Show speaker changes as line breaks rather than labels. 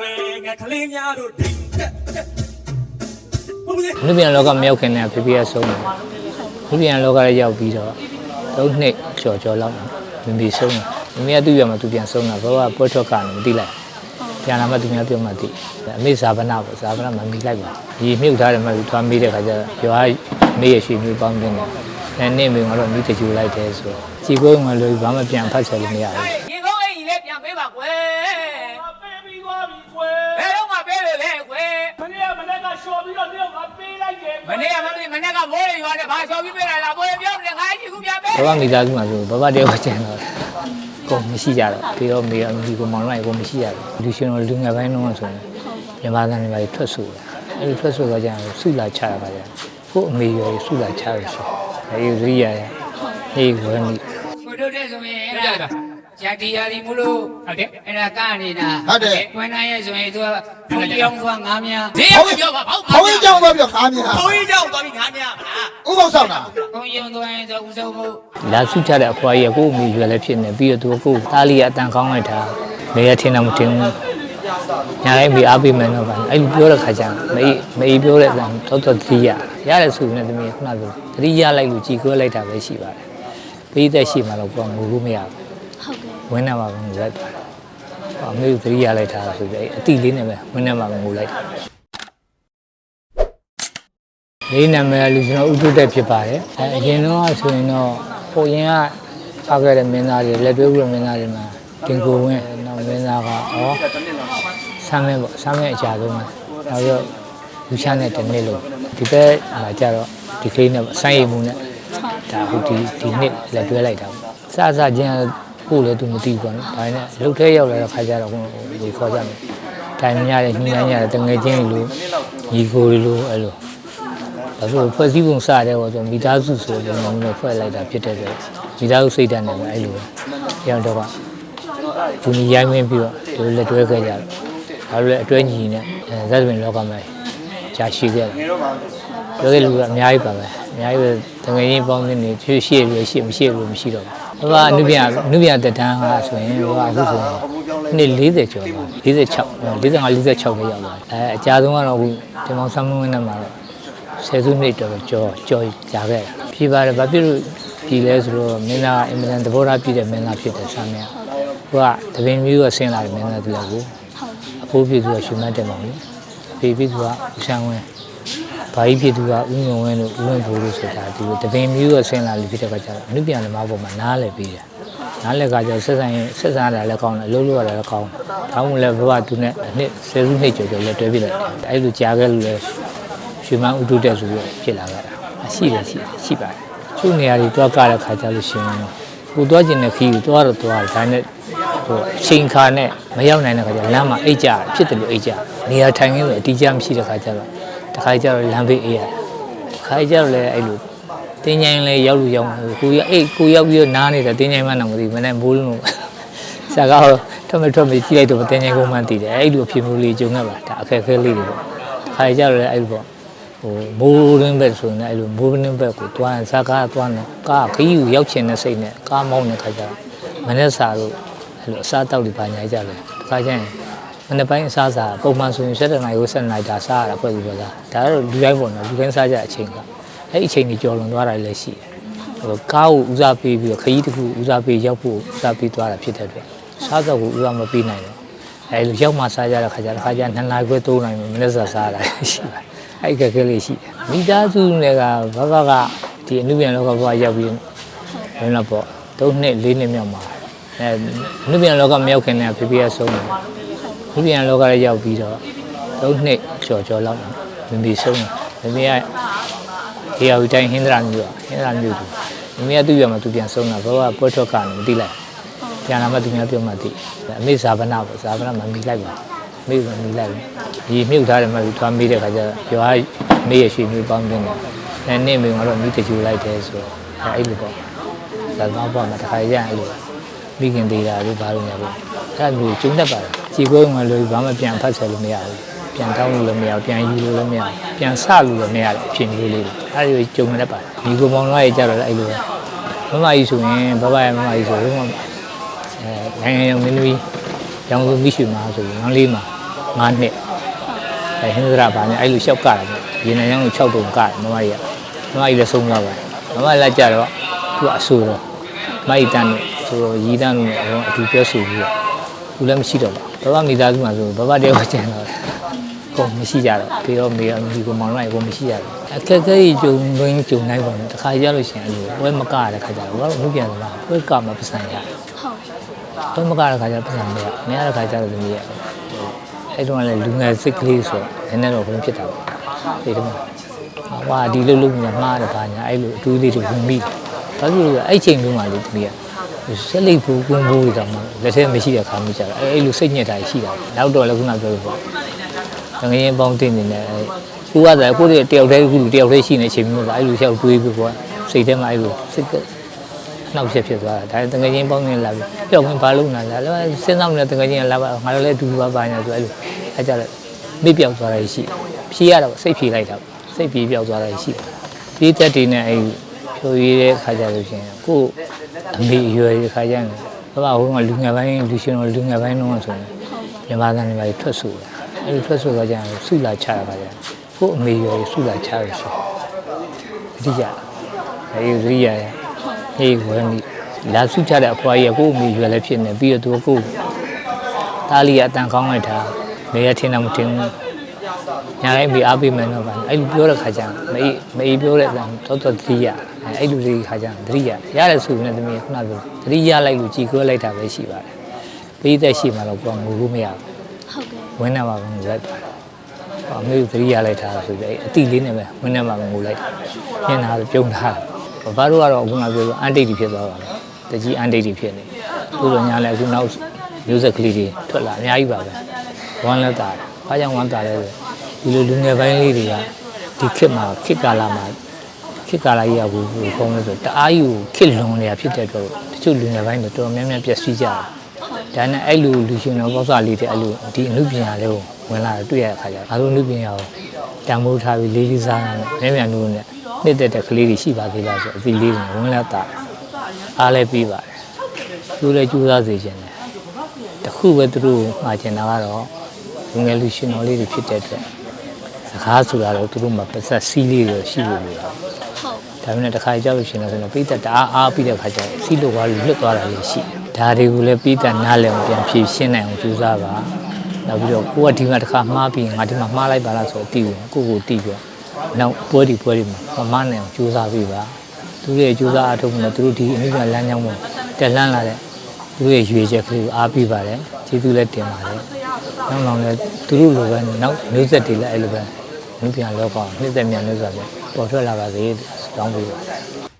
ဝဲငါကလေးများတို့ဒိတ်တက်တက်ဟုတ်ပြီ
လူပြန်လောကမရောက်ခင်နဲ့ဖေဖေကဆုံးတယ်လူပြန်လောကလည်းရောက်ပြီးတော့သုံးနှစ်ကျော်ကျော်လောက်မမေဆုံးတယ်မမေကသူ့ရမှာသူပြန်ဆုံးတာဘဝပွဲထွက်ကနေမသိလိုက်ပြန်လာမှသူများပြောမှသိအမေဇာဗနာပေါ့ဇာဗနာမမီလိုက်ပါဒီမြုပ်ထားတယ်မှသူထွားမေးတဲ့ခါကျတော့ရွာမေးရရွှေမျိုးပေါင်းတင်တယ်အဲနေ့မေကတော့မိတကြူလိုက်တယ်ဆိုတော့ကြည်ကိုယ်ကလည်းဘာမှပြန်ဖတ်ချက်လို့မရဘူး
ရေ
ရွာ
နဲ့ဘာချော်ပြီးပေးလိုက်လားကိုယ်ပြောတယ်ငါကြီးခုပြန်ပေး
ဘဝမိသားစုမှာဆိုဘဝတယောက်ကျန်တော့တယ်ကိုမရှိကြတော့ပြီးတော့မေအမီကိုမောင်လိုက်ကိုမရှိကြဘူးလူရှင်တော်လူငယ်ပိုင်းတော့ဆိုရင်မြန်မာသားတွေပါထွက်ဆိုတယ်အဲ့ဒီထွက်ဆိုတော့ကျရင်ဆုလာချတာပါကြကိုအမေရောဆုလာချရဆိုအဲဒီရိယာရအေးဝဲမိ
ကိုတို့တဲ့ဆိုရင်အဲ့ဒါ ဂျာတီယာဒီမလို့ဟုတ်တယ်အဲ့ဒါကနေတာ
ဟုတ်တယ်
ဝင်နိုင်ရဲ့ဆိုရင်သူကဘုံကြောင်းသွားငားများဒီကပြောပါဘောက်
ဘုန်းကြီးကြောင့်တော့ပြောခါမြင်ဟာ
ဘုန်းကြီးကြောင့်သွားပြီးငါများမလား
ဥပုသ်ဆောင်တာ
ဘုံကြောင်းသွားရင်ဆိုဦးဆုံးဖို့
လာဆုချတဲ့အဖွားကြီးကကိုအမေရွယ်လည်းဖြစ်နေပြီးတော့သူကကိုသားလေးကအတန်ကောင်းလိုက်တာမေရထင်တော့မထင်ဘူးညာလိုက်ပြီးအားပေးမယ်တော့ပါအဲ့လိုပြောတဲ့ခါကျရင်မေမေပြောတဲ့အတန်တော့တော့သတိရရတယ်ဆိုနေသမီးခုနကပြောသတိရလိုက်လို့ကြည်ခွဲလိုက်တာပဲရှိပါတယ်ပြီးသက်ရှိမှတော့ကိုကငိုလို့မရဘူး ဝင်းနေမှာပဲငိုလိုက်ပါတယ်ဟောအမေကသတိရလိုက်တာဆိုပြီးအတိလေးနဲ့ပဲဝင်းနေမှာပဲငိုလိုက်တာလေးနာမည်လူကျွန်တော်ဥဒုတက်ဖြစ်ပါတယ်အဲအရင်တော့ဆိုရင်တော့ဟိုရင်ကဖောက်ခဲ့တဲ့မင်းသားတွေလက်တွဲဥရမင်းသားတွေမှာတင်ကိုဝင်းနောက်မင်းသားကဩဆမ်းမဲပေါ့ဆမ်းမဲအကြဆုံးပဲနောက်ပြီးတော့လူချမ်းတဲ့တစ်နှစ်လို့ဒီဘက်လာကြတော့ဒီကလေးနဲ့ပေါ့ဆိုင်းရည်မှုနဲ့ဒါအခုဒီဒီနှစ်လက်တွဲလိုက်တာပေါ့စစချင်းကို လည်းသူမသိဘူးပေါ့နော်ဒါနဲ့လှုပ်ထဲရောက်လာတဲ့ခါကျတော့ဟိုဒီခေါ်ကြမယ်တိုင်မရတဲ့ညှိနှိုင်းရတဲ့တငယ်ချင်းတွေလိုညီကိုတွေလိုအဲ့လိုဒါဆိုဖွဲ့စည်းပုံစတဲ့ဟောဆိုမိသားစုဆိုတဲ့နည်းနဲ့ဖွဲ့လိုက်တာဖြစ်တဲ့အတွက်မိသားစုစိတ်ဓာတ်နဲ့ပဲအဲ့လိုပဲတရားတော့ကသူညီရိုင်းမင်းပြီးတော့ဒီလိုလက်တွဲခဲ့ကြတယ်ဒါလိုလေအတွဲညီနဲ့အဲဇက်သမင်လောကမှာကြာရှိခဲ့တယ်ပြောတဲ့လူကအများကြီးပါပဲအများကြီးပဲတငယ်ချင်းပေါင်းနေဖြည့်ရှိရရှိမရှိလို့မရှိတော့ဘူး ဘာအနုပြအနုပြတက်တန်းကဆိုရင်ဟိုကအခုဆိုရင်နှစ်40ကျော်ပါ46 45 46ပဲရောက်သွားတယ်အဲအကြာဆုံးကတော့အခုဒီမောင်ဆမ်းမွန်းနဲ့မှာတော့ဆယ်စုနှစ်တော်တော်ကြော်ကြော်ကြာခဲ့တာဖြေပါတယ်ဘာဖြစ်လို့ပြည်လဲဆိုတော့မင်းသားအင်မတန်သဘောထားပြည့်တဲ့မင်းသားဖြစ်တယ်ဆမ်းမြတ်ဟိုကတပင်မျိုးကဆင်းလာတယ်မင်းသားသူကကိုအဖိုးပြည်သူကရှင်မတ်တယ်မောင်လေအဖေပြည်သူကဦးဆန်းဝင်း ဘာကြီးပြည်သူကဦးငုံဝင်းတို့ဦးဝင်းဘိုးတို့ဆိုတာဒီတပင်မျိုးကဆင်းလာလို့ဖြစ်တဲ့ကကြတော့အနုပြန်သမားပေါ်မှာနားလဲပြီးတယ်နားလက်ကကြဆက်ဆံရင်ဆက်ဆံရတာလည်းကောင်းတယ်အလုပ်လုပ်ရတာလည်းကောင်းတယ်ဒါမှမဟုတ်လည်းဘဝသူနဲ့အနှစ်ဆယ်စုနှစ်ကျော်ကျော်လက်တွဲပြလိုက်တယ်အဲ့လိုကြားခဲ့လို့လည်းရွှေမန်းဥတုတက်ဆိုပြီးဖြစ်လာကြတာအရှိတယ်ရှိတယ်ရှိပါတယ်သူ့နေရာတွေတွားကြတဲ့ခါကျလို့ရှိရင်ကိုတွားကျင်တဲ့ခီးကိုတွားတော့တွားတယ်ဒါနဲ့ဟိုအချိန်ခါနဲ့မရောက်နိုင်တဲ့ခါကျလမ်းမှာအိတ်ကြဖြစ်တယ်လို့အိတ်ကြနေရာထိုင်ခင်းဆိုအတီးကျမရှိတဲ့ခါကျတော့ တခါကျတော့လမ်းဘေးအေးရတခါကျတော့လည်းအဲ့လိုတင်းချိုင်းလည်းရောက်လို့ရောက်ကိုရအေးကိုရောက်ပြီးတော့နားနေတာတင်းချိုင်းမှန်းတော့မသိမနဲ့မိုးလုံးလို့ဆရာကတော့ထွက်မထွက်မကြည့်လိုက်တော့တင်းချိုင်းကိုမှန်းသိတယ်အဲ့လိုအဖြစ်မျိုးလေးကြုံရပါဒါအခက်အခဲလေးတွေပေါ့ခါကျတော့လည်းအဲ့လိုပေါ့ဟိုမိုးရင်းဘက်ဆိုရင်အဲ့လိုမိုးရင်းဘက်ကိုတွန်းစကားတွန်းတယ်ကားခီးကိုရောက်ချင်တဲ့စိတ်နဲ့ကားမောင်းတဲ့ခါကျတော့မနေ့စာတို့အဲ့လိုအစားတောက်တွေပါညာကြတယ်ခါကျရင် မနေ့ပိုင်းအစားစာပုံမှန်ဆိုရင်7နာရီကို7နာရီဒါစားရတာဖွဲ့ပြီးတော့ဒါတော့လူတိုင်းပေါ့နော်လူတိုင်းစားကြအချိန်ကအဲ့ဒီအချိန်ကြီးကြော်လွန်သွားတာလည်းရှိတယ်ဟိုကားကိုဦးစားပေးပြီးတော့ခရီးတစ်ခုဦးစားပေးရောက်ဖို့ဦးစားပေးသွားတာဖြစ်တဲ့အတွက်စားတော့ကိုဦးစားမပေးနိုင်တော့အဲ့လိုရောက်မှစားကြတဲ့ခါကျတော့ခါကျ2နာရီခွဲ3နာရီမနေ့စာစားရတာရှိပါတယ်အဲ့ဒီကကလေးရှိတယ်မိသားစုတွေကဘဘကဒီအနုပြန်လောကဘဝရောက်ပြီးဘယ်တော့ပေါ့3နှစ်4နှစ်မြောက်မှာအဲအနုပြန်လောကမရောက်ခင်နဲ့ဖေဖေကဆုံးတယ် အနုပြန်လောကလည်းရောက်ပြီးတော့3နှစ်ကျော်ကျော်လောက်မမေဆုံးတယ်မမေကဒီအဝတိုင်းဟင်္ဒရာမျိုးอ่ะဟင်္ဒရာမျိုးသူမမေကသူ့ရမှာသူပြန်ဆုံးတာဘဝပွဲထွက်ကနေမသိလိုက်ပြန်လာမှသူများပြောမှသိအမေဇာဗနာပေါ့ဇာဗနာမမီလိုက်ပါမေကမီလိုက်ဒီမြုပ်ထားတယ်မှသူထွားမေးတဲ့ခါကျတော့ရွာမေးရရွှေမျိုးပေါင်းတင်တယ်အဲနေ့မေကတော့မိတကြူလိုက်တယ်ဆိုတော့အဲအဲ့လိုပေါ့ဇာဗနာပေါ့မှာတစ်ခါရအဲ့လိုမိခင်သေးတာလို့ဘာလို့ညာပေါ့ အဲ့လိုကျုံတတ်ပါတယ်ကြည်ကိုယ်မှလို့ဘာမှပြန်ဖတ်ဆက်လို့မရဘူးပြန်တောင်းလို့လည်းမရဘူးပြန်ယူလို့လည်းမရဘူးပြန်ဆလို့လည်းမရတဲ့အဖြစ်မျိုးလေးတွေအဲ့ဒီကြုံနေတတ်ပါတယ်ဒီကိုမောင်လာရဲ့ကြတော့လည်းအဲ့လိုပဲမမကြီးဆိုရင်ဘဘရဲ့မမကြီးဆိုရင်အဲနိုင်ငံရောင်မင်းသမီးရောင်စုမိရှုမှာဆိုရင်ရောင်လေးမှာ9နှစ်အဲဟင်းစရာဘာညာအဲ့လိုလျှောက်ကြတာပေါ့ရေနံရောင်းလို့6တုံကတယ်မမကြီးကမမကြီးလည်းဆုံးသွားပါတယ်မမလည်းကြတော့သူကအဆူတော့မကြီးတန်းလို့ဆိုတော့ရီတန်းလို့အတော့အတူပြောဆိုပြီးတော့ သူလည်းမရှိတော့ဘူးဘဘမိသားစုမှာဆိုဘဘတယောက်ကျန်တော့ကိုမရှိကြတော့ပြီးတော့မေအမီကိုမောင်လိုက်ကိုမရှိကြဘူးအခက်အခဲကြီးကြုံရင်းကြုံနိုင်ပါဘူးတခါကြလို့ရှိရင်အဲ့လိုပွဲမကရတဲ့ခါကြတော့ဘာလို့မှုပြန်လာပွဲကမှပတ်စံရ
ဟုတ်
ဘယ်မကတဲ့ခါကျပြန်မရမရတဲ့ခါကျတော့သမီးရအဲ့တော့လည်းလူငယ်စိတ်ကလေးဆိုနည်းနည်းတော့ဘယ်ဖြစ်တာပေါ့ဒီတော့ဟွာဒီလိုလုပ်နေမှားတယ်ဗာညာအဲ့လိုအတွေးလေးတွေဝင်ပြီးဘာလို့လဲအဲ့ချိန်လုံးမှလေသမီးရ ဆက်လိပ်ဘူးကွန်းဘူးတွေတော့မှလက်ထဲမရှိတဲ့ခါမျိုးကြတာအဲ့အဲ့လိုစိတ်ညစ်တာရှိတာနောက်တော့လည်းခုနပြောလို့ပေါ့တငယ်ချင်းပေါင်းတင်နေတယ်ကိုကလည်းကိုတယောက်တည်းခုတယောက်တည်းရှိနေချိန်မျိုးကအဲ့လိုလျှောက်တွေးပြီးပေါ့စိတ်ထဲမှာအဲ့လိုစိတ်ကနှောက်ရက်ဖြစ်သွားတာဒါတငယ်ချင်းပေါင်းနေလာပြီပြောက်ဝင်ဘာလုပ်နေလဲလဲစဉ်းစားမလဲတငယ်ချင်းကလာပါငါတို့လည်းအတူတူပါပါညာဆိုအဲ့လိုအဲ့ကြတော့မိပြောက်သွားတာရှိဖြီးရတော့စိတ်ဖြီးလိုက်တာစိတ်ဖြီးပြောက်သွားတာရှိပြေးတက်တည်နေအဲ့ ဖြိုရည်တဲ့ခါကြလို့ရှင်ကိုအမေအရွယ်တဲ့ခါကျရင်ဘာဘာဟိုကလူငယ်ပိုင်းလူရှင်တော်လူငယ်ပိုင်းတော့ဆိုရင်မြန်မာသားတွေပါထွက်ဆိုတာအဲ့လိုထွက်ဆိုတာကြရင်ဆုလာချတာပါကြကိုအမေအရွယ်ဆုလာချရရှိအတိအကျအဲ့ဒီရိယာရဲ့ဟေးဝဲမိလာစုချတဲ့အဖွားကြီးကကို့အမိရွယ်လည်းဖြစ်နေပြီးတော့သူကကို့တားလီကအတန်ကောင်းလိုက်တာမေရထင်တာမထင်ဘူး ညာလိုက်ပြီးအားပေးမယ်တော့ဗာအဲ့လိုပြောတဲ့ခါကျမအေးမအေးပြောတဲ့အတန်တော့တော့သတိရအဲ့လိုလေးခါကျသတိရရတယ်ဆိုရင်လည်းသမီးခုနကပြောသတိရလိုက်လို့ကြည်ကွဲလိုက်တာပဲရှိပါတယ်ပြီးသက်ရှိမှတော့ကိုကငိုလို့မရဘူး
ဟုတ်ကဲ့
ဝင်းနေမှာပဲငိုလိုက်ပါအမေသတိရလိုက်တာဆိုပြီးအတိလေးနဲ့ပဲဝင်းနေမှာပဲငိုလိုက်ညင်တာပြုံးထားဘာတို့ကတော့အခုနပြောလို့အန်တိတ်တွေဖြစ်သွားပါမယ်တကြီးအန်တိတ်တွေဖြစ်နေသူတို့ညာလည်းအခုနောက်မျိုးဆက်ကလေးတွေထွက်လာအများကြီးပါပဲဝမ်းလက်တာဘာကြောင့်ဝမ်းတာလဲဆို ဒီလိုလူငယ်ပိုင်းလေးတွေကဒီခေတ်မှာခေတ်ကာလမှာခေတ်ကာလကြီးကဘူးဘူးခေါင်းလို့ဆိုတအားကြီးကိုခေတ်လွန်နေတာဖြစ်တဲ့အတွက်တချို့လူငယ်ပိုင်းတွေတော်တော်များများပျက်စီးကြတယ်ဒါနဲ့အဲ့လိုလူရှင်တော်ဘောစာလေးတွေအဲ့လိုဒီအမှုပညာလေးကိုဝင်လာတွေ့ရတဲ့ခါကျတော့ငါတို့အမှုပညာကိုတံမိုးထားပြီးလေးလေးစားနေမြန်မြန်လို့နဲ့နှစ်သက်တဲ့ကလေးတွေရှိပါသေးလားဆိုအသီးလေးတွေဝင်လာတာအားလည်းပြီးပါတယ်သူလည်းကြိုးစားစေခြင်းတယ်တခုပဲသူတို့မှာကျင်တာကတော့လူငယ်လူရှင်တော်လေးတွေဖြစ်တဲ့အတွက် စကားဆိုတာတော့သူတို့မှာပတ်သက်စီးလေးတွေရှိလို့လို့
ဟုတ်
ဒါပေမဲ့တစ်ခါကြောက်လို့ရှိရင်တော့ပိတ်သက်တအားအားပြီးတဲ့ခါကျတော့စီးလို့သွားလို့လွတ်သွားတာလေးရှိတယ်။ဒါတွေကိုလည်းပိတ်သက်နားလည်အောင်ပြန်ဖြည့်ရှင်းနိုင်အောင်ကြိုးစားပါ။နောက်ပြီးတော့ကိုကဒီမှာတစ်ခါမှားပြီးငါဒီမှာမှားလိုက်ပါလားဆိုတော့တီးကိုကိုကိုတီးပြီးနောက်ပွဲဒီပွဲဒီမှာမမနိုင်အောင်ကြိုးစားပြီးပါ။သူတို့ရဲ့ကြိုးစားအားထုတ်မှုနဲ့သူတို့ဒီအမှုကလမ်းကြောင်းမှာတက်လှမ်းလာတဲ့သူတို့ရဲ့ရွေချက်ကလေးကိုအားပေးပါတယ်။ကျေးဇူးလည်းတင်ပါတယ်။နောက်နောက်လည်းသူတို့လိုပဲနောက်မျိုးဆက်တွေလည်းအဲ့လိုပဲ မြပြန်လောကနှစ်သက်မြန်လို့ဆိုတော့ပေါ်ထွက်လာပါစေတောင်းပေးပါ